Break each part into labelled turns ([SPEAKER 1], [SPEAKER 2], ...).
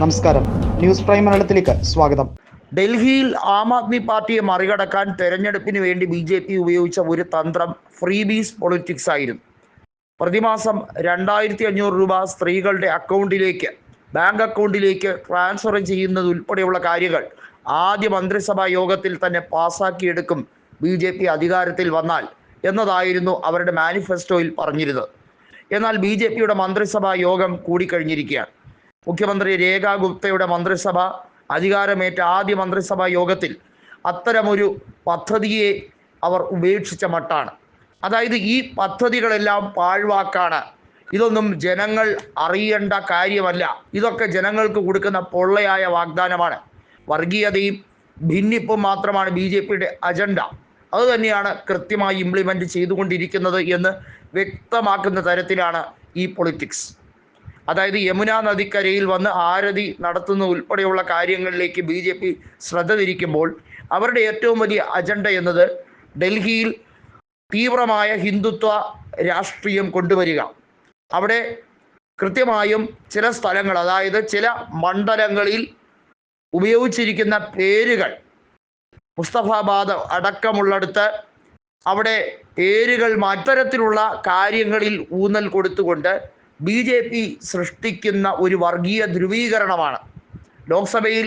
[SPEAKER 1] നമസ്കാരം. News prime മലയാളത്തിലേക്ക് സ്വാഗതം.
[SPEAKER 2] ഡൽഹിയിൽ ആം ആദ്മി പാർട്ടിയെ മറികടക്കാൻ തെരഞ്ഞെടുപ്പിന് വേണ്ടി ബി ജെ പി ഉപയോഗിച്ച ഒരു തന്ത്രം ഫ്രീബീസ് പൊളിറ്റിക്സ് ആയിരുന്നു. പ്രതിമാസം രണ്ടായിരത്തി അഞ്ഞൂറ് രൂപ സ്ത്രീകളുടെ അക്കൗണ്ടിലേക്ക് ബാങ്ക് അക്കൗണ്ടിലേക്ക് ട്രാൻസ്ഫർ ചെയ്യുന്നത് ഉൾപ്പെടെയുള്ള കാര്യങ്ങൾ ആദ്യ മന്ത്രിസഭാ യോഗത്തിൽ തന്നെ പാസാക്കിയെടുക്കും ബി ജെ പി അധികാരത്തിൽ വന്നാൽ എന്നതായിരുന്നു അവരുടെ മാനിഫെസ്റ്റോയിൽ പറഞ്ഞിരുന്നത്. എന്നാൽ ബി ജെ പിയുടെ മന്ത്രിസഭാ യോഗം കൂടിക്കഴിഞ്ഞിരിക്കുകയാണ്. മുഖ്യമന്ത്രി രേഖാ ഗുപ്തയുടെ മന്ത്രിസഭ അധികാരമേറ്റ ആദ്യ മന്ത്രിസഭാ യോഗത്തിൽ അത്തരമൊരു പദ്ധതിയെ അവർ ഉപേക്ഷിച്ച മട്ടാണ്. അതായത് ഈ പദ്ധതികളെല്ലാം പാഴ്വാക്കാണ്. ഇതൊന്നും ജനങ്ങൾ അറിയേണ്ട കാര്യമല്ല. ഇതൊക്കെ ജനങ്ങൾക്ക് കൊടുക്കുന്ന പൊള്ളയായ വാഗ്ദാനമാണ്. വർഗീയതയും ഭിന്നിപ്പും മാത്രമാണ് ബി ജെ പിയുടെ അജണ്ട. അതുതന്നെയാണ് കൃത്യമായി ഇംപ്ലിമെന്റ് ചെയ്തുകൊണ്ടിരിക്കുന്നത് എന്ന് വ്യക്തമാക്കുന്ന തരത്തിലാണ് ഈ പൊളിറ്റിക്സ് അതായത് യമുന നദിക്കരയിൽ വന്ന് ആരതി നടത്തുന്ന ഉൾപ്പെടെയുള്ള കാര്യങ്ങളിലേക്ക് ബി ജെ പി ശ്രദ്ധ തിരിക്കുമ്പോൾ അവരുടെ ഏറ്റവും വലിയ അജണ്ട എന്നത് ഡൽഹിയിൽ തീവ്രമായ ഹിന്ദുത്വ രാഷ്ട്രീയം കൊണ്ടുവരിക. അവിടെ കൃത്യമായും ചില സ്ഥലങ്ങൾ അതായത് ചില മണ്ഡലങ്ങളിൽ ഉപയോഗിച്ചിരിക്കുന്ന പേരുകൾ മുസ്തഫാബാദ് അടക്കമുള്ളടുത്ത് അവിടെ പേരുകൾ മറ്റരത്തിലുള്ള കാര്യങ്ങളിൽ ഊന്നൽ കൊടുത്തുകൊണ്ട് ബി ജെ പി സൃഷ്ടിക്കുന്ന ഒരു വർഗീയ ധ്രുവീകരണമാണ്. ലോക്സഭയിൽ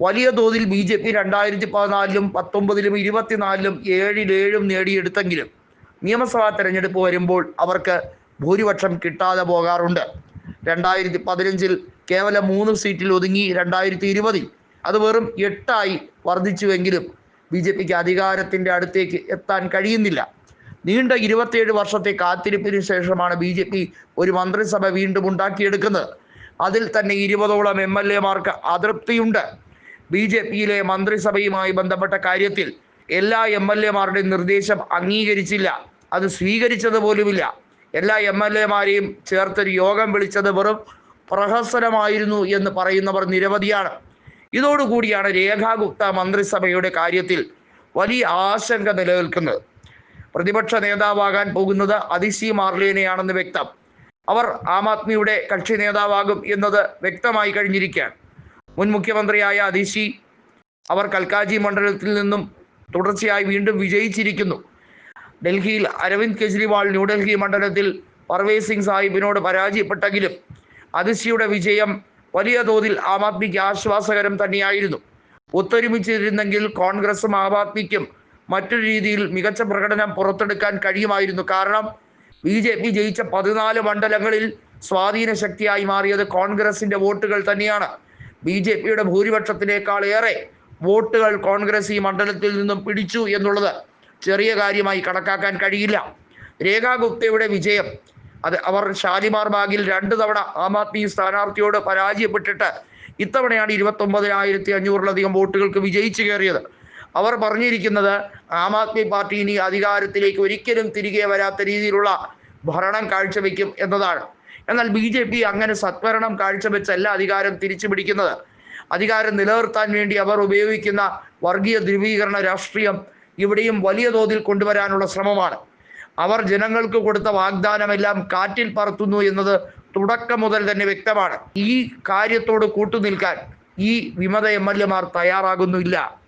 [SPEAKER 2] വലിയ തോതിൽ ബി ജെ പി രണ്ടായിരത്തി പതിനാലിലും പത്തൊമ്പതിലും ഇരുപത്തിനാലിലും ഏഴിലേഴും നേടിയെടുത്തെങ്കിലും നിയമസഭാ തെരഞ്ഞെടുപ്പ് വരുമ്പോൾ അവർക്ക് ഭൂരിപക്ഷം കിട്ടാതെ പോകാറുണ്ട്. രണ്ടായിരത്തി പതിനഞ്ചിൽ കേവലം മൂന്ന് സീറ്റിൽ ഒതുങ്ങി രണ്ടായിരത്തി ഇരുപതിൽ അത് വെറും എട്ടായി വർദ്ധിച്ചുവെങ്കിലും ബി ജെ പിക്ക് അധികാരത്തിന്റെ അടുത്തേക്ക് എത്താൻ കഴിയുന്നില്ല. നീണ്ട ഇരുപത്തിയേഴ് വർഷത്തെ കാത്തിരിപ്പിന് ശേഷമാണ് ബി ജെ പി ഒരു മന്ത്രിസഭ വീണ്ടും ഉണ്ടാക്കിയെടുക്കുന്നത്. അതിൽ തന്നെ ഇരുപതോളം എം എൽ എമാർക്ക് അതൃപ്തിയുണ്ട്. ബി ജെ പിയിലെ മന്ത്രിസഭയുമായി ബന്ധപ്പെട്ട കാര്യത്തിൽ എല്ലാ എം എൽ എമാരുടെയും നിർദ്ദേശം അംഗീകരിച്ചില്ല. അത് സ്വീകരിച്ചത് പോലുമില്ല എല്ലാ എം എൽ എമാരെയും ചേർത്തൊരു യോഗം വിളിച്ചത് വെറും പ്രഹസനമായിരുന്നു എന്ന് പറയുന്നവർ നിരവധിയാണ്. ഇതോടുകൂടിയാണ് രേഖാ ഗുപ്ത മന്ത്രിസഭയുടെ കാര്യത്തിൽ വലിയ ആശങ്ക നിലനിൽക്കുന്നത്. പ്രതിപക്ഷ നേതാവാകാൻ പോകുന്നത് അതിസി മാർലേനെയാണെന്ന് വ്യക്തം. അവർ ആം ആദ്മിയുടെ കക്ഷി നേതാവാകും എന്നത് വ്യക്തമായി കഴിഞ്ഞിരിക്കുകയാണ്. മുൻ മുഖ്യമന്ത്രിയായ അതിശി അവർ കൽക്കാജി മണ്ഡലത്തിൽ നിന്നും തുടർച്ചയായി വീണ്ടും വിജയിച്ചിരിക്കുന്നു. ഡൽഹിയിൽ അരവിന്ദ് കെജ്രിവാൾ ന്യൂഡൽഹി മണ്ഡലത്തിൽ പർവേസ് സിംഗ് സാഹിബിനോട് പരാജയപ്പെട്ടെങ്കിലും അതിശിയുടെ വിജയം വലിയ തോതിൽ ആം ആദ്മിക്ക് ആശ്വാസകരം തന്നെയായിരുന്നു. ഒത്തൊരുമിച്ചിരുന്നെങ്കിൽ കോൺഗ്രസും ആം ആദ്മിക്കും മറ്റൊരു രീതിയിൽ മികച്ച പ്രകടനം പുറത്തെടുക്കാൻ കഴിയുമായിരുന്നു. കാരണം ബി ജെ പി ജയിച്ച പതിനാല് മണ്ഡലങ്ങളിൽ സ്വാധീന ശക്തിയായി മാറിയത് കോൺഗ്രസിന്റെ വോട്ടുകൾ തന്നെയാണ്. ബി ജെ പിയുടെ ഭൂരിപക്ഷത്തിനേക്കാൾ ഏറെ വോട്ടുകൾ കോൺഗ്രസ് ഈ മണ്ഡലത്തിൽ നിന്നും പിടിച്ചു എന്നുള്ളത് ചെറിയ കാര്യമായി കണക്കാക്കാൻ കഴിയില്ല. രേഖാ ഗുപ്തയുടെ വിജയം അത് അവർ ഷാലിമാർ ബാഗിൽ രണ്ട് തവണ ആം ആദ്മി സ്ഥാനാർത്ഥിയോട് പരാജയപ്പെട്ടിട്ട് ഇത്തവണയാണ് ഇരുപത്തി ഒമ്പതിനായിരത്തി അഞ്ഞൂറിലധികം വോട്ടുകൾക്ക് വിജയിച്ചു കയറിയത്. അവർ പറഞ്ഞിരിക്കുന്നത് ആം ആദ്മി പാർട്ടി ഇനി അധികാരത്തിലേക്ക് ഒരിക്കലും തിരികെ വരാത്ത രീതിയിലുള്ള ഭരണം കാഴ്ചവെക്കും എന്നതാണ്. എന്നാൽ ബി ജെ പി അങ്ങനെ സത്വരണം കാഴ്ചവെച്ചല്ല അധികാരം തിരിച്ചു പിടിക്കുന്നത്. അധികാരം നിലനിർത്താൻ വേണ്ടി അവർ ഉപയോഗിക്കുന്ന വർഗീയ ധ്രുവീകരണ രാഷ്ട്രീയം ഇവിടെയും വലിയ തോതിൽ കൊണ്ടുവരാനുള്ള ശ്രമമാണ്. അവർ ജനങ്ങൾക്ക് കൊടുത്ത വാഗ്ദാനമെല്ലാം കാറ്റിൽ പറത്തുന്നു എന്നത് തുടക്കം മുതൽ തന്നെ വ്യക്തമാണ്. ഈ കാര്യത്തോട് കൂട്ടുനിൽക്കാൻ ഈ വിമത എം എൽ എമാർ തയ്യാറാകുന്നില്ല.